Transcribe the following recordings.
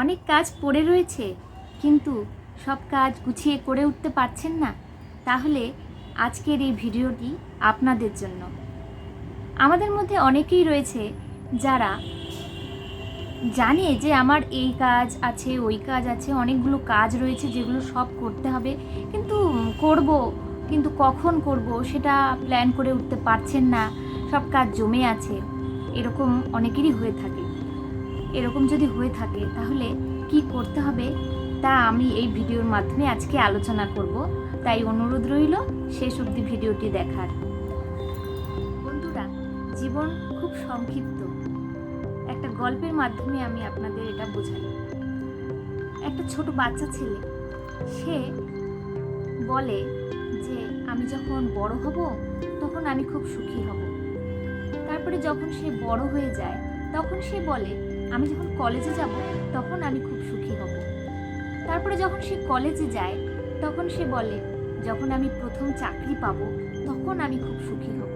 অনেক কাজ পড়ে রয়েছে, কিন্তু সব কাজ গুছিয়ে করে উঠতে পারছেন না। তাহলে আজকের এই ভিডিওটি আপনাদের জন্য। আমাদের মধ্যে অনেকেই রয়েছে যারা জানে যে আমার এই কাজ আছে, ওই কাজ আছে, অনেকগুলো কাজ রয়েছে যেগুলো সব করতে হবে। কিন্তু করব, কিন্তু কখন করব সেটা প্ল্যান করে উঠতে পারছেন না। সব কাজ জমে আছে। এরকম অনেকেরই হয়ে থাকে। এরকম যদি হয়ে থাকে, তাহলে কি করতে হবে? তা আমি এই ভিডিওর মাধ্যমে আজকে আলোচনা করব। তাই অনুরোধ রইল শেষ অবধি ভিডিওটি দেখার। বন্ধুরা, জীবন খুব সংক্ষিপ্ত। একটা গল্পের মাধ্যমে আমি আপনাদের এটা বোঝাই। একটা ছোট বাচ্চা ছেলে, সে বলে যে, আমি যখন বড় হব, তখন আমি খুব সুখী হব। তারপরে যখন সে বড় হয়ে যায়, তখন সে বলে আমি যখন কলেজে যাব, তখন আমি খুব সুখী হব। তারপরে যখন সে কলেজে যায়, তখন সে বলে, যখন আমি প্রথম চাকরি পাবো, তখন আমি খুব সুখী হব।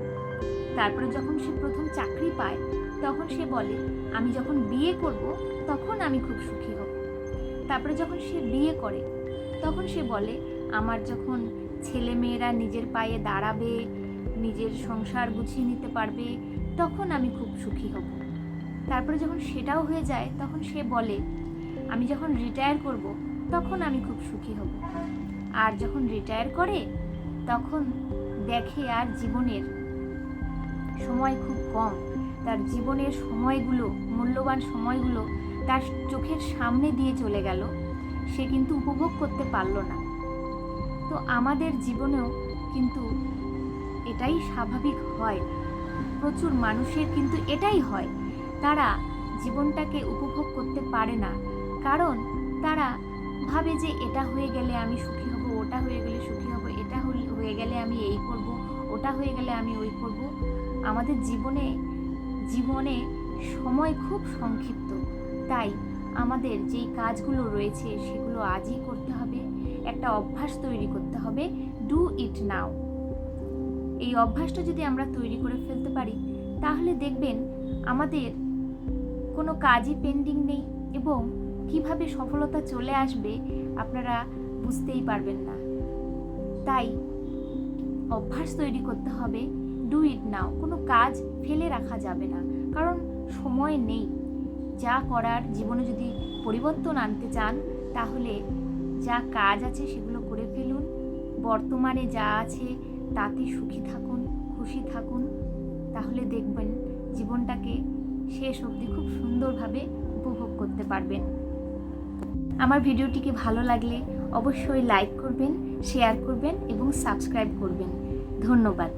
তারপরে যখন সে প্রথম চাকরি পায়, তখন সে বলে, আমি যখন বিয়ে করব, তখন আমি খুব সুখী হব। তারপরে যখন সে বিয়ে করে, তখন সে বলে, আমার যখন ছেলে মেয়েরা নিজের পায়ে দাঁড়াবে, নিজের সংসার গুছিয়ে নিতে পারবে, তখন আমি খুব সুখী হব। তারপরে যখন সেটাও হয়ে যায়, তখন সে বলে, আমি যখন রিটায়ার করব, তখন আমি খুব সুখী হব। আর যখন রিটায়ার করে, তখন দেখে আর জীবনের সময় খুব কম। তার জীবনের সময়গুলো, মূল্যবান সময়গুলো তার চোখের সামনে দিয়ে চলে গেল। সে কিন্তু উপভোগ করতে পারল না। তো আমাদের জীবনেও কিন্তু এটাই স্বাভাবিক হয়। প্রচুর মানুষের কিন্তু এটাই হয়। তারা জীবনটাকে উপভোগ করতে পারে না। কারণ তারা ভাবে যে এটা হয়ে গেলে আমি সুখী হব, ওটা হয়ে গেলে সুখী হব, এটা হয়ে গেলে আমি এই করব, ওটা হয়ে গেলে আমি ওই করব। আমাদের জীবনে জীবনে সময় খুব সংক্ষিপ্ত। তাই আমাদের যেই কাজগুলো রয়েছে সেগুলো আজই করতে হবে। একটা অভ্যাস তৈরি করতে হবে ডু ইট নাও এই অভ্যাসটা যদি আমরা তৈরি করে ফেলতে পারি, তাহলে দেখবেন আমাদের কোনো কাজই পেন্ডিং নেই এবং কীভাবে সফলতা চলে আসবে আপনারা বুঝতেই পারবেন না। তাই অভ্যাস তৈরি করতে হবে ডু ইট নাও কোনো কাজ ফেলে রাখা যাবে না, কারণ সময় নেই। যা করার জীবনে যদি পরিবর্তন আনতে চান, তাহলে যা কাজ আছে সেগুলো করে ফেলুন। বর্তমানে যা আছে তাতে সুখী থাকুন, খুশি থাকুন। তাহলে দেখবেন জীবনটাকে শেষ অবধি খুব সুন্দরভাবে উপভোগ করতে পারবেন। আমার ভিডিওটিকে ভালো লাগলে অবশ্যই লাইক করবেন, শেয়ার করবেন এবং সাবস্ক্রাইব করবেন। ধন্যবাদ।